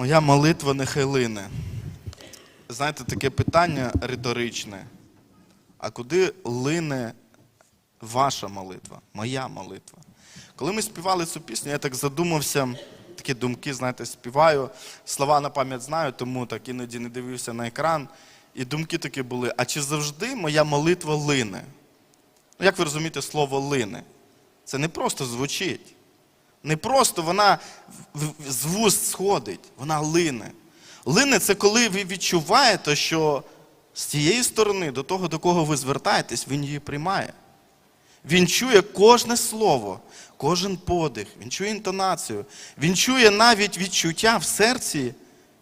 Моя молитва нехай лине. Знаєте, таке питання риторичне. А куди лине ваша молитва, моя молитва? Коли ми співали цю пісню, я так задумався, такі думки, знаєте, співаю, слова на пам'ять знаю, тому так іноді не дивився на екран. І думки такі були: а чи завжди моя молитва лине? Ну, як ви розумієте слово лине? Це не просто звучить. Не просто вона з вуст сходить, вона лине. Лине це коли ви відчуваєте, що з тієї сторони, до того, до кого ви звертаєтесь, він її приймає. Він чує кожне слово, кожен подих, він чує інтонацію, він чує навіть відчуття в серці,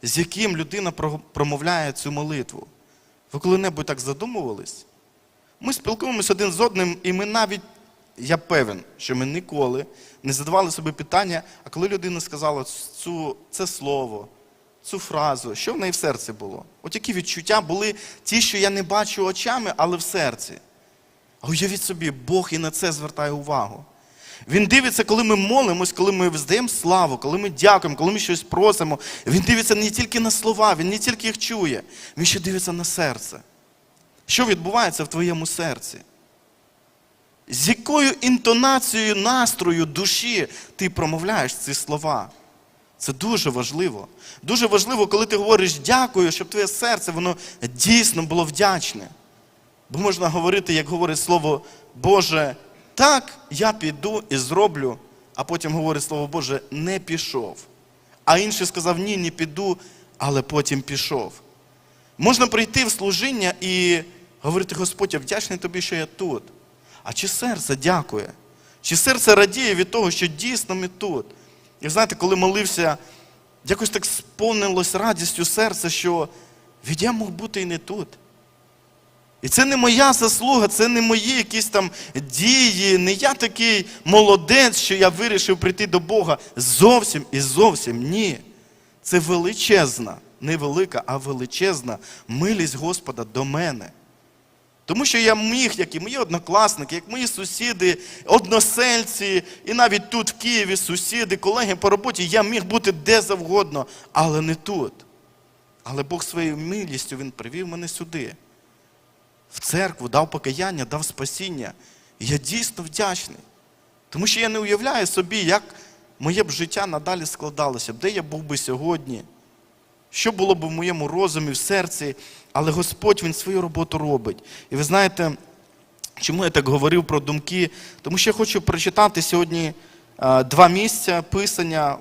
з яким людина промовляє цю молитву. Ви коли-небудь так задумувались? Ми спілкуємося один з одним, і ми навіть, я певен, що ми ніколи не задавали собі питання, а коли людина сказала цю, це слово, цю фразу, що в неї в серці було? От які відчуття були ті, що я не бачу очами, але в серці. А уявіть собі, Бог і на це звертає увагу. Він дивиться, коли ми молимось, коли ми здаємо славу, коли ми дякуємо, коли ми щось просимо. Він дивиться не тільки на слова, він не тільки їх чує, він ще дивиться на серце. Що відбувається в твоєму серці? З якою інтонацією настрою душі ти промовляєш ці слова? Це дуже важливо. Дуже важливо, коли ти говориш дякую, щоб твоє серце воно дійсно було вдячне. Бо можна говорити, як говорить слово Боже, так, я піду і зроблю, а потім говорить слово Боже, не пішов. А інший сказав, ні, не піду, але потім пішов. Можна прийти в служіння і говорити, Господь, я вдячний тобі, що я тут. А чи серце дякує? Чи серце радіє від того, що дійсно ми тут? І знаєте, коли молився, якось так сповнилось радістю серце, що від я мог бути і не тут. І це не моя заслуга, це не мої якісь там дії, не я такий молодець, що я вирішив прийти до Бога. Зовсім і зовсім ні. Це величезна, не велика, а величезна милість Господа до мене. Тому що я міг, як і мої однокласники, як мої сусіди, односельці, і навіть тут в Києві сусіди, колеги по роботі, я міг бути де завгодно, але не тут. Але Бог своєю милістю Він привів мене сюди в церкву, дав покаяння, дав спасіння. І я дійсно вдячний. Тому що я не уявляю собі, як моє б життя надалі складалося, де я був би сьогодні, що було б в моєму розумі, в серці, але Господь Він свою роботу робить. І ви знаєте, чому я так говорив про думки? Тому що я хочу прочитати сьогодні е, два місця писання.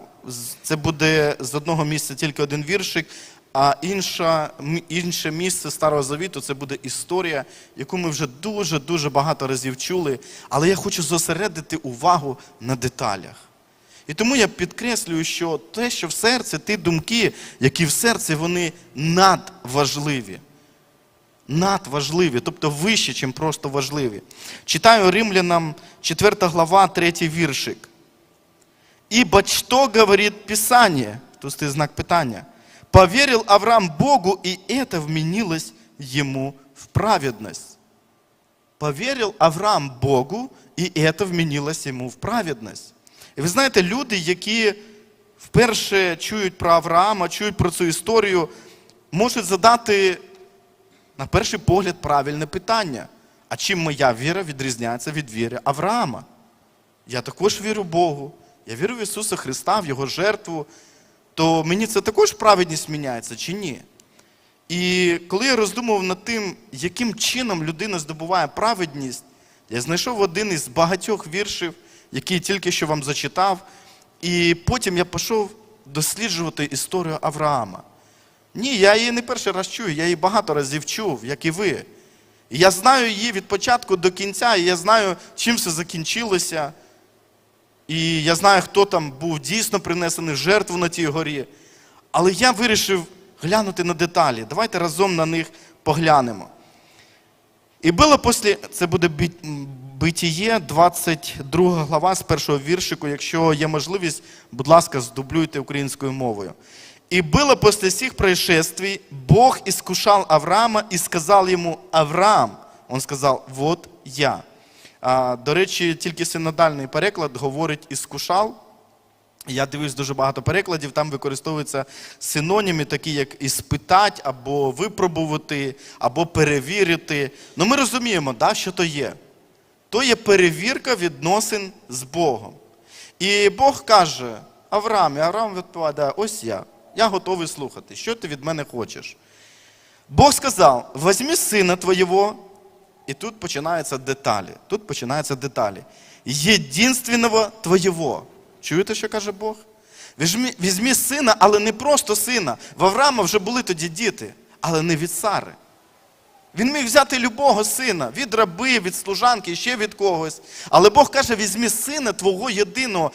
Це буде з одного місця тільки один віршик, а інша, інше місце Старого Завіту це буде історія, яку ми вже дуже-дуже багато разів чули. Але я хочу зосередити увагу на деталях. І тому я підкреслюю, що те, що в серці, ті думки, які в серці, вони надважливі. Надважливі, тобто вищі, ніж просто важливі. Читаю римлянам 4 глава, 3 віршик. Ибо что говорит Писание? Тут стоит знак питания. Поверил Авраам Богу, и это вменилось ему в праведность. Поверил Авраам Богу, і це вмінилось йому в праведність. І ви знаєте, люди, які вперше чують про Авраама, чують про цю історію, можуть задати на перший погляд правильне питання. А чим моя віра відрізняється від віри Авраама? Я також вірю Богу, я вірю в Ісуса Христа, в Його жертву, то мені це також праведність міняється чи ні? І коли я роздумував над тим, яким чином людина здобуває праведність, я знайшов один із багатьох віршів, який тільки що вам зачитав, і потім я пішов досліджувати історію Авраама. Ні, я її не перший раз чую, я її багато разів чув, як і ви. І я знаю її від початку до кінця, і я знаю, чим все закінчилося. І я знаю, хто там був дійсно принесений в жертву на тій горі. Але я вирішив глянути на деталі. Давайте разом на них поглянемо. І було після, це буде Битіє, 22 глава з першого віршику. Якщо є можливість, будь ласка, здублюйте українською мовою. І было после сих происшествий, Бог искушал Авраама і сказав йому Авраам. Он сказав, вот я. А, до речі, тільки синодальний переклад говорить іскушав. Я дивлюсь дуже багато перекладів, там використовуються синоніми, такі як іспитать, або випробувати, або перевірити. Ну ми розуміємо, да, що то є. То є перевірка відносин з Богом. І Бог каже Авраам, і Авраам відповідає, ось я, я готовий слухати, що ти від мене хочеш. Бог сказав: возьми сина твоєго, і тут починаються деталі. Тут починаються деталі. Єдинственного твоєго. Чуєте, що каже Бог? Візьми, візьми сина, але не просто сина. В Авраама вже були тоді діти, але не від Сари. Він міг взяти любого сина, від раби, від служанки, ще від когось. Але Бог каже: візьми сина твого єдиного.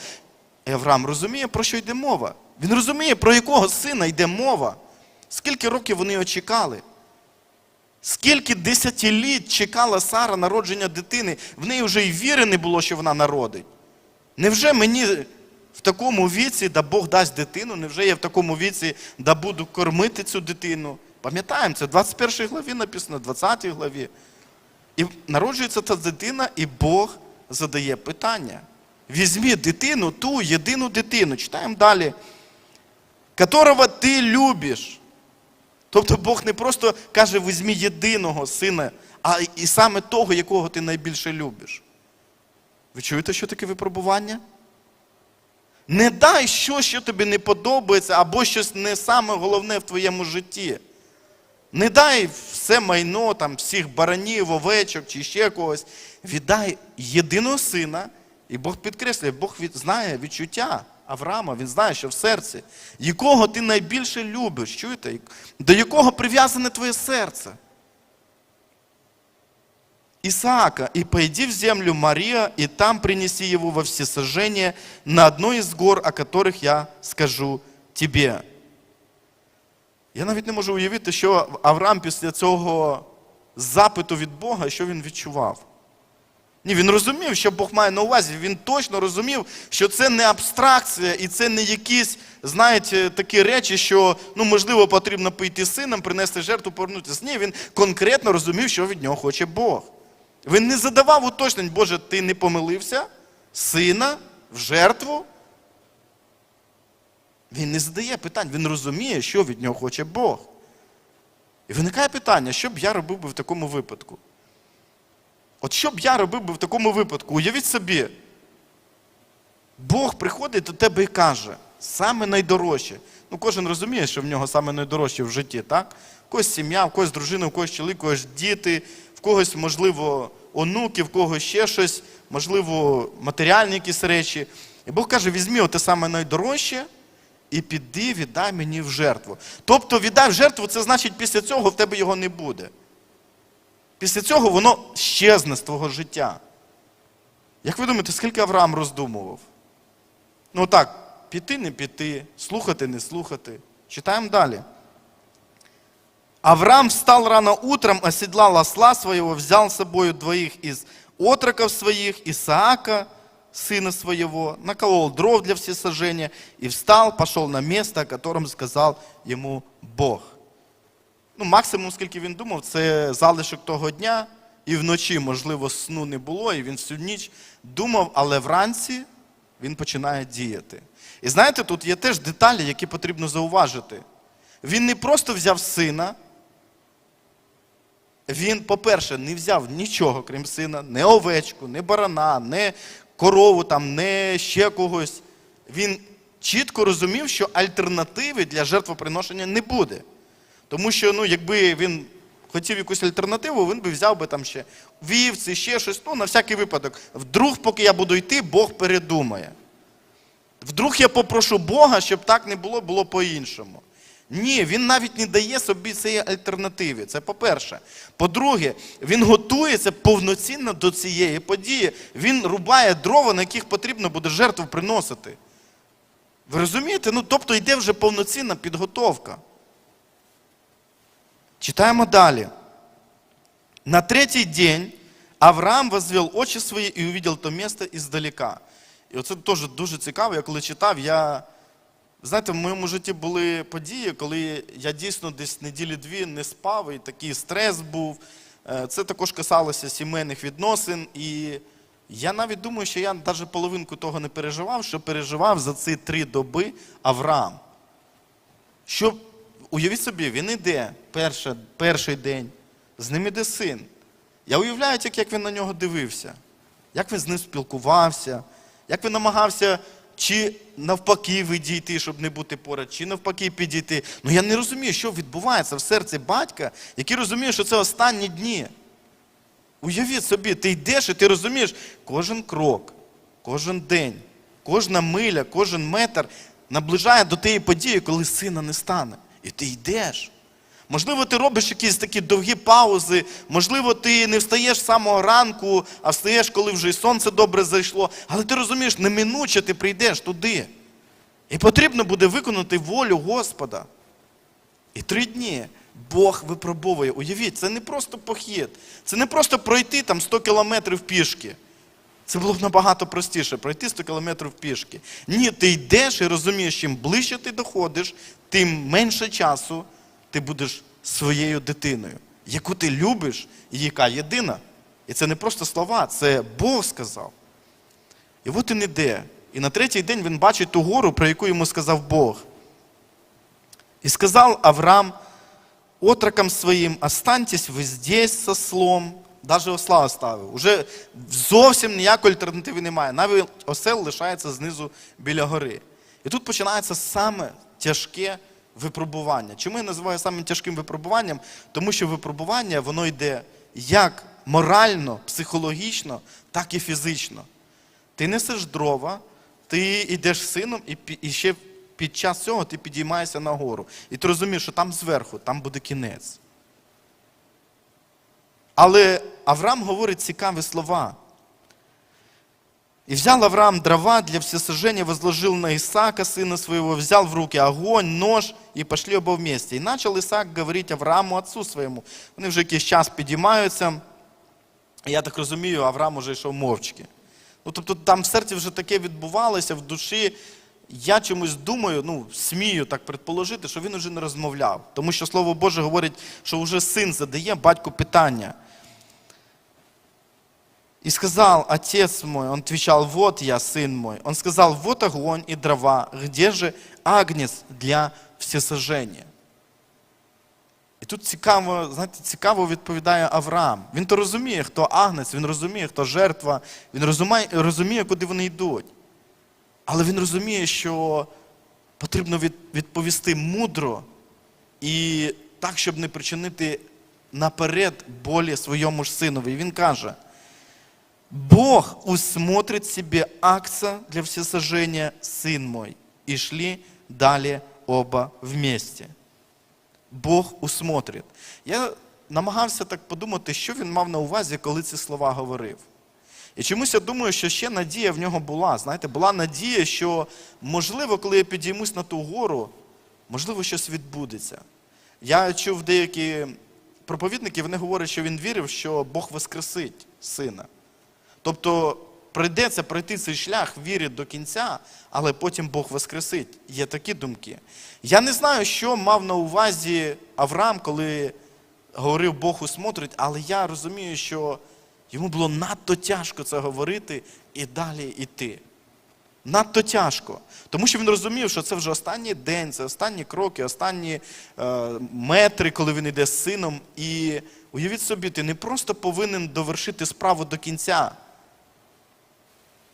І Авраам розуміє, про що йде мова. Він розуміє, про якого сина йде мова. Скільки років вони його? Скільки десятиліть чекала Сара народження дитини, в неї вже й віри не було, що вона народить. Невже мені в такому віці, да Бог дасть дитину, невже я в такому віці да буду кормити цю дитину? Пам'ятаємо, це в 21 главі написано, 20 главі. І народжується та дитина, і Бог задає питання. Візьми дитину, ту єдину дитину, читаємо далі, которого ти любиш. Тобто Бог не просто каже, візьми єдиного сина, а і саме того, якого ти найбільше любиш. Ви чуєте, що таке випробування? Не дай щось, що тобі не подобається, або щось не саме головне в твоєму житті. Не дай все майно, там, всіх баранів, овечок чи ще когось. Віддай єдиного сина, і Бог підкреслює, Бог від, знає відчуття Авраама, він знає, що в серці, якого ти найбільше любиш, чуєте? До якого прив'язане твоє серце. Исаака, и пойди в землю Мария, и там принеси его во всесожжение на одной из гор, о которых я скажу тебе. Я навіть не можу уявити, що Авраам після цього запиту від Бога, що він відчував. Ні, він розумів, що Бог має на увазі. Він точно розумів, що це не абстракція і це не якісь, знаєте, такі речі, що ну, можливо потрібно пойти з сином, принести жертву, повернутися. Ні, він конкретно розумів, що від нього хоче Бог. Він не задавав уточнень, Боже, ти не помилився? Сина в жертву? Він не задає питань, він розуміє, що від нього хоче Бог. І виникає питання, що б я робив би в такому випадку? От що б я робив би в такому випадку? Уявіть собі, Бог приходить до тебе і каже, саме найдорожче. Ну, кожен розуміє, що в нього саме найдорожче в житті, так? В когось сім'я, в когось дружина, в когось чоловік, в когось діти, в когось, можливо, онуки, в когось ще щось, можливо, матеріальні якісь речі. І Бог каже: візьми оте саме найдорожче і піди, віддай мені в жертву. Тобто, віддай в жертву, це значить, після цього в тебе його не буде. Після цього воно щезне з твого життя. Як ви думаєте, скільки Авраам роздумував? Ну так, піти, не піти, слухати, не слухати. Читаємо далі. Авраам встал рано утром, оседлал осла своего, взял с собой двоих из отроков своих, Исаака, сына своего, наколол дров для всесожжения и встал, пошел на место, о котором сказал ему Бог. Ну, максимум, скільки він думав, це залишок того дня, і вночі, можливо, сну не було, і він всю ніч думав, але вранці він починає діяти. І знаєте, тут є теж деталі, які потрібно зауважити. Він не просто взяв сина, він, по-перше, не взяв нічого, крім сина, не овечку, не барана, не корову, там, не ще когось. Він чітко розумів, що альтернативи для жертвоприношення не буде. Тому що, ну, якби він хотів якусь альтернативу, він би взяв би там ще вівці, ще щось, ну, на всякий випадок. Вдруг, поки я буду йти, Бог передумає. Вдруг я попрошу Бога, щоб так не було, було по-іншому. Ні, він навіть не дає собі цієї альтернативи. Це по-перше. По-друге, він готується повноцінно до цієї події. Він рубає дрова, на яких потрібно буде жертву приносити. Ви розумієте? Ну, тобто йде вже повноцінна підготовка. Читаємо далі. На третій день Авраам возвел очі свої і увидел то місце іздалека. І оце теж дуже цікаво. Я коли читав, я. Знаєте, в моєму житті були події, коли я дійсно десь неділі-дві не спав, і такий стрес був. Е, Це також касалося сімейних відносин. І Я навіть думаю, що я навіть половинку того не переживав, що переживав за ці три доби Авраам. Що, уявіть собі, він іде перший, перший день, з ним іде син. Я уявляю, як він на нього дивився, як він з ним спілкувався, як він намагався чи навпаки відійти, щоб не бути поряд, чи навпаки підійти. Ну я не розумію, що відбувається в серці батька, який розуміє, що це останні дні. Уявіть собі, ти йдеш і ти розумієш, кожен крок, кожен день, кожна миля, кожен метр наближає до тієї події, коли сина не стане. І ти йдеш. Можливо, ти робиш якісь такі довгі паузи, можливо, ти не встаєш з самого ранку, а встаєш, коли вже і сонце добре зайшло. Але ти розумієш, неминуче ти прийдеш туди. І потрібно буде виконати волю Господа. І три дні Бог випробовує. Уявіть, це не просто похід, це не просто пройти там 100 кілометрів пішки. Це було б набагато простіше пройти 100 кілометрів пішки. Ні, ти йдеш і розумієш, чим ближче ти доходиш, тим менше часу ти будеш своєю дитиною, яку ти любиш і яка єдина. І це не просто слова, це Бог сказав. І от він іде. І на третій день він бачить ту гору, про яку йому сказав Бог. И сказал Авраам отрокам своїм, останьтесь ви здесь со слом. Даже осла оставив. Уже зовсім ніякої альтернативи немає. Навіть осел лишається знизу біля гори. І тут починається саме тяжке випробування. Чому я називаю самим тяжким випробуванням? Тому що випробування воно йде як морально, психологічно, так і фізично. Ти несеш дрова, ти йдеш сином, і, і ще під час цього ти підіймаєшся на гору. І ти розумієш, що там зверху, там буде кінець. Але Авраам говорить цікаві слова. И взял Авраам дрова для всесожжения, возложил на Исаака, сына своего, взял в руки огонь, нож, и пошли оба вместе. И начал Исаак говорить Аврааму, отцу своєму. Вони вже якийсь час підіймаються. Я так розумію, Авраам уже йшов мовчки. Ну, тобто там в серці вже таке відбувалося, в душі. Я чомусь думаю, ну, смію так предположити, що він уже не розмовляв. Тому що Слово Боже говорить, що вже син задає батьку питання. И сказал отец мой, он отвечал, вот я, сын мой. Он сказал, вот огонь и дрова, где же агнец для всесожжения? І тут цікаво, знаєте, цікаво відповідає Авраам. Він то розуміє, хто агнець, він розуміє, хто жертва, він розуміє, розуміє, куди вони йдуть. Але він розуміє, що потрібно від, відповісти мудро і так, щоб не причинити наперед болі своєму ж синові. І він каже: Бог усмотрит себе акца для всесожжения, сын мой. И шли далі оба вместе. Бог усмотрит. Я намагався так подумати, що він мав на увазі, коли ці слова говорив. І чомусь я думаю, що ще надія в нього була. Знаєте, була надія, що можливо, коли я підіймусь на ту гору, можливо, щось відбудеться. Я чув деякі проповідники, вони говорять, що він вірив, що Бог воскресить сина. Тобто прийдеться пройти цей шлях вірі до кінця, але потім Бог воскресить. Є такі думки. Я не знаю, що мав на увазі Авраам, коли говорив Бог усмотрить, але я розумію, що йому було надто тяжко це говорити і далі йти. Надто тяжко. Тому що він розумів, що це вже останній день, це останні кроки, останні е, метри, коли він йде з сином. І уявіть собі, ти не просто повинен довершити справу до кінця.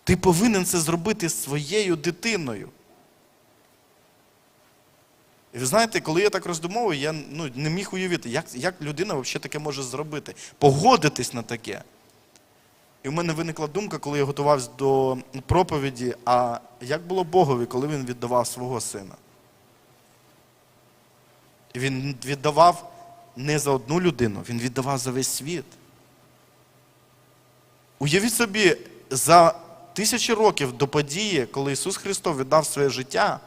Ти повинен це зробити своєю дитиною. І ви знаєте, коли я так роздумовую, я ну, не міг уявити, як, як людина взагалі таке може зробити, погодитись на таке. І в мене виникла думка, коли я готувався до проповіді, а як було Богові, коли він віддавав свого сина? І він віддавав не за одну людину, він віддавав за весь світ. Уявіть собі, за тисячі років до події, коли Ісус Христос віддав своє життя,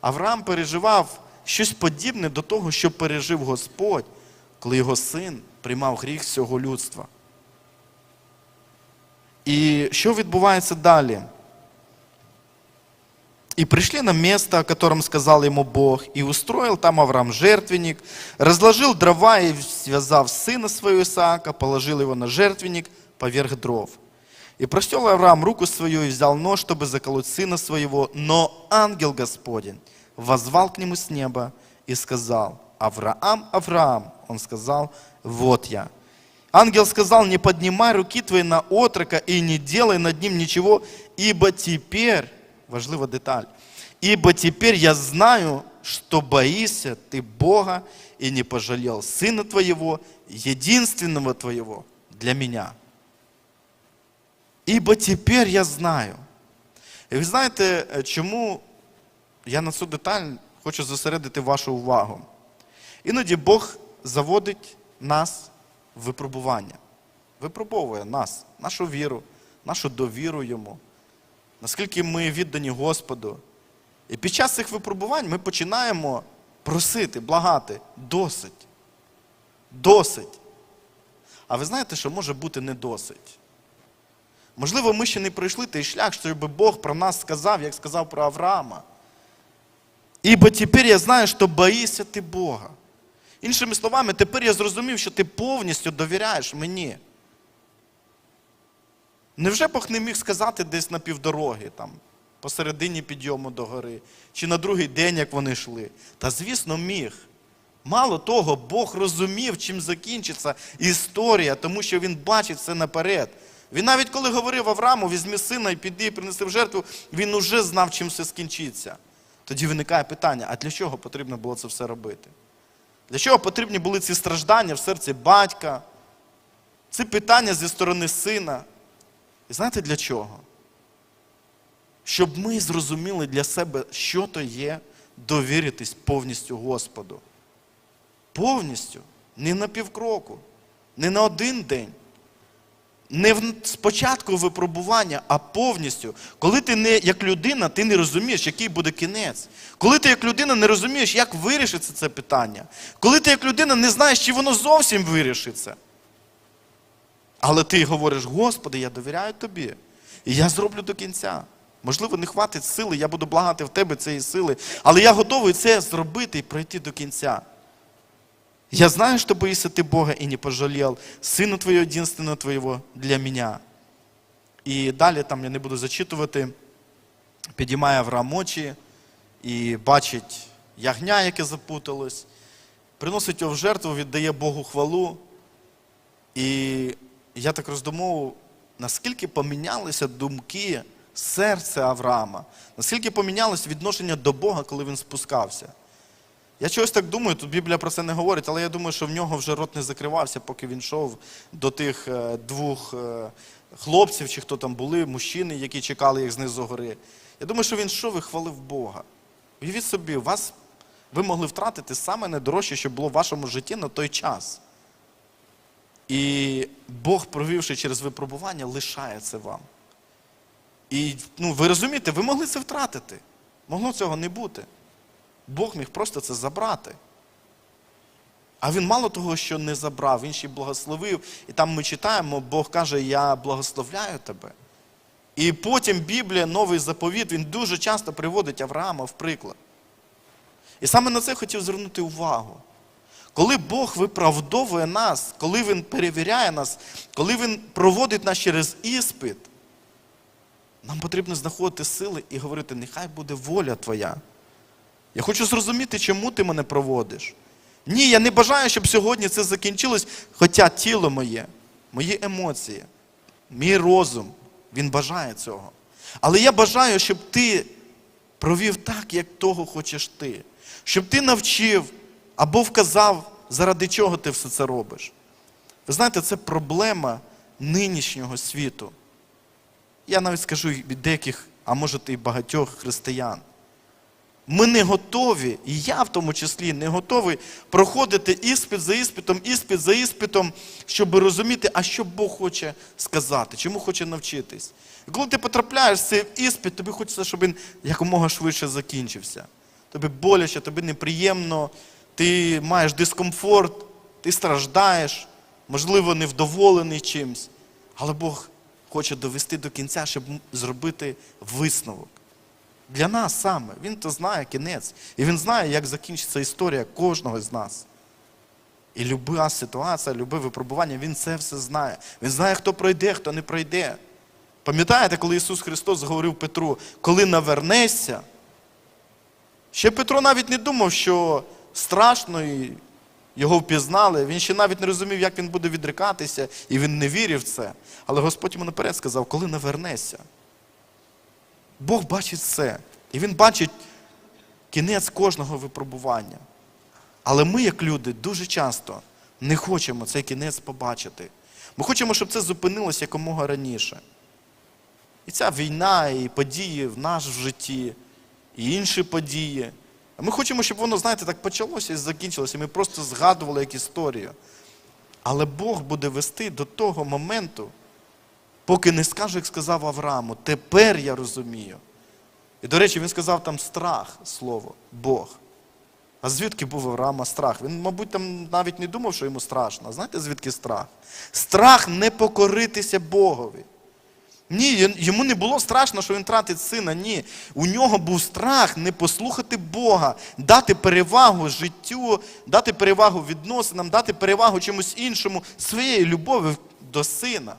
Авраам переживав щось подібне до того, що пережив Господь, коли його син приймав гріх всього людства. И что відбувається далі? И пришли на место, о котором сказал ему Бог, и устроил там Авраам жертвенник, разложил дрова и, связав сына своего Исаака, положил его на жертвенник поверх дров. И простел Авраам руку свою и взял нож, чтобы заколоть сына своего. Но ангел Господень возвал к нему с неба и сказал, Авраам, Авраам. Он сказал, вот я. Ангел сказал, не поднимай руки твои на отрока и не делай над ним ничего, ибо теперь, важлива деталь, ибо теперь я знаю, что боишься ты Бога и не пожалел сына твоего, единственного твоего для меня. Ібо тепер я знаю. І ви знаєте, е, чому я на цю деталь хочу зосередити вашу увагу? Іноді Бог заводить нас в випробування. Випробовує нас, нашу віру, нашу довіру йому, наскільки ми віддані Господу. І під час цих випробувань ми починаємо просити, благати досить. Досить. А ви знаєте, що може бути не досить? Можливо, ми ще не пройшли той шлях, щоб Бог про нас сказав, як сказав про Авраама. Ібо тепер я знаю, що боїшся ти Бога. Іншими словами, тепер я зрозумів, що ти повністю довіряєш мені. Невже Бог не міг сказати десь на півдороги, там, посередині підйому до гори, чи на другий день, як вони йшли? Та звісно, міг. Мало того, Бог розумів, чим закінчиться історія, тому що він бачить все наперед. Він навіть коли говорив Аврааму, візьми сина і піди і принеси в жертву, він уже знав, чим все скінчиться. Тоді виникає питання: а для чого потрібно було це все робити? Для чого потрібні були ці страждання в серці батька? Ці питання зі сторони сина. І знаєте для чого? Щоб ми зрозуміли для себе, що то є довіритись повністю Господу. Повністю, не на півкроку, не на один день. Не спочатку випробування, а повністю. Коли ти не як людина, ти не розумієш, який буде кінець. Коли ти як людина не розумієш, як вирішиться це питання. Коли ти як людина не знаєш, чи воно зовсім вирішиться. Але ти говориш, Господи, я довіряю тобі. І я зроблю до кінця. Можливо, не хватить сили, я буду благати в тебе цієї сили, але я готовий це зробити і пройти до кінця. Я знаю, что боишься ты Бога и не пожалел Сына Твоего, единственного Твоего для меня. І далі там я не буду зачитувати. Підіймає Авраам очі і бачить ягня, яке запуталось, приносить його в жертву, віддає Богу хвалу. І я так роздумовував, наскільки помінялися думки серця Авраама, наскільки помінялось відношення до Бога, коли він спускався. Я чогось так думаю, тут Біблія про це не говорить, але я думаю, що в нього вже рот не закривався, поки він йшов до тих е, двох е, хлопців, чи хто там були, мужчини, які чекали їх знизу гори. Я думаю, що він йшов і хвалив Бога. Уявіть собі, вас ви могли втратити саме найдорожче, що було в вашому житті на той час. І Бог, провівши через випробування, лишає це вам. І ну, ви розумієте, ви могли це втратити. Могло цього не бути. Бог міг просто це забрати. А він мало того, що не забрав, він ще й благословив. І там ми читаємо, Бог каже, я благословляю тебе. І потім Біблія, новий заповіт, він дуже часто приводить Авраама в приклад. І саме на це хотів звернути увагу. Коли Бог виправдовує нас, коли Він перевіряє нас, коли Він проводить нас через іспит, нам потрібно знаходити сили і говорити, нехай буде воля Твоя. Я хочу зрозуміти, чому ти мене проводиш. Ні, я не бажаю, щоб сьогодні це закінчилось, хоча тіло моє, мої емоції, мій розум, він бажає цього. Але я бажаю, щоб ти провів так, як того хочеш ти. Щоб ти навчив або вказав, заради чого ти все це робиш. Ви знаєте, це проблема нинішнього світу. Я навіть скажу від деяких, а може і багатьох християн. Ми не готові, і я в тому числі не готовий проходити іспит за іспитом, іспит за іспитом, щоб розуміти, а що Бог хоче сказати, чому хоче навчитись. І коли ти потрапляєш в цей іспит, тобі хочеться, щоб він якомога швидше закінчився. Тобі боляче, тобі неприємно, ти маєш дискомфорт, ти страждаєш, можливо, невдоволений чимсь. Але Бог хоче довести до кінця, щоб зробити висновок. Для нас саме. Він то знає кінець. І він знає, як закінчиться історія кожного з нас. І люба ситуація, любе випробування, він це все знає. Він знає, хто пройде, хто не пройде. Пам'ятаєте, коли Ісус Христос говорив Петру, коли навернешся, ще Петро навіть не думав, що страшно і його впізнали. Він ще навіть не розумів, як він буде відрикатися, і він не вірив в це. Але Господь йому наперед сказав, коли навернешся. Бог бачить все. І Він бачить кінець кожного випробування. Але ми, як люди, дуже часто не хочемо цей кінець побачити. Ми хочемо, щоб це зупинилося якомога раніше. І ця війна, і події в наш в житті, і інші події. Ми хочемо, щоб воно, знаєте, так почалося і закінчилося. Ми просто згадували як історію. Але Бог буде вести до того моменту, поки не скаже, як сказав Аврааму, тепер я розумію. І, до речі, він сказав там страх слово, Бог. А звідки був Авраама страх? Він, мабуть, там навіть не думав, що йому страшно. Знаєте, звідки страх? Страх не покоритися Богові. Ні, йому не було страшно, що він тратить сина. Ні. У нього був страх не послухати Бога, дати перевагу життю, дати перевагу відносинам, дати перевагу чомусь іншому, своєї любові до сина.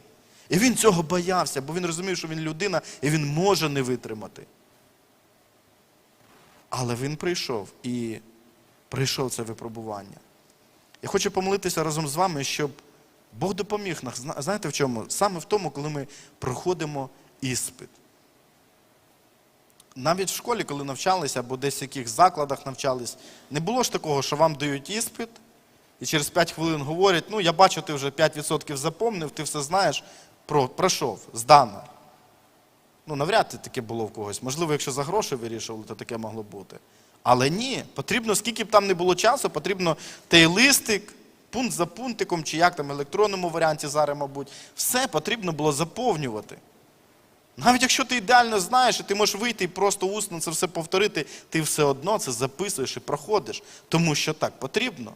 І він цього боявся, бо він розумів, що він людина і він може не витримати. Але він прийшов і прийшов це випробування. Я хочу помолитися разом з вами, щоб Бог допоміг нам. Знаєте в чому? Саме в тому, коли ми проходимо іспит. Навіть в школі, коли навчалися, або десь в яких закладах навчались, не було ж такого, що вам дають іспит, і через 5 хвилин говорять, ну я бачу, ти вже 5% запомнив, ти все знаєш, пройшов, здано. Ну, навряд чи таке було в когось. Можливо, якщо за гроші вирішували, то таке могло бути. Але ні, потрібно, скільки б там не було часу, потрібно той листик, пункт за пунктиком, чи як там в електронному варіанті зараз, мабуть, все потрібно було заповнювати. Навіть якщо ти ідеально знаєш, і ти можеш вийти і просто усно це все повторити, ти все одно це записуєш і проходиш, тому що так потрібно.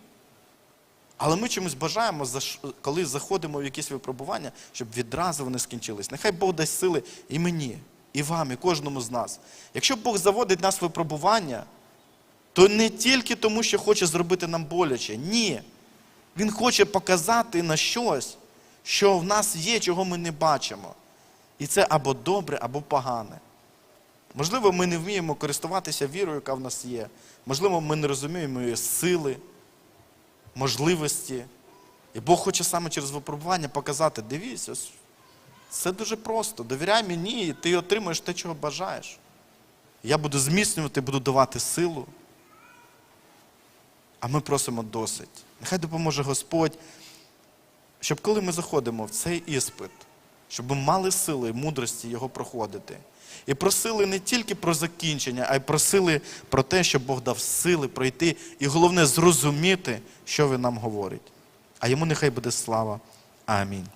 Але ми чомусь бажаємо, коли заходимо в якісь випробування, щоб відразу вони скінчились. Нехай Бог дасть сили і мені, і вам, і кожному з нас. Якщо Бог заводить нас в випробування, то не тільки тому, що хоче зробити нам боляче. Ні. Він хоче показати на щось, що в нас є, чого ми не бачимо. І це або добре, або погане. Можливо, ми не вміємо користуватися вірою, яка в нас є. Можливо, ми не розуміємо її сили, можливості. І Бог хоче саме через випробування показати: дивись, ось це дуже просто. Довіряй мені, і ти отримаєш те, чого бажаєш. Я буду зміцнювати, буду давати силу. А ми просимо досить. Нехай допоможе Господь, щоб коли ми заходимо в цей іспит, щоб ми мали сили і мудрості його проходити. І просили не тільки про закінчення, а й просили про те, щоб Бог дав сили пройти і головне зрозуміти, що він нам говорить. А йому нехай буде слава. Амінь.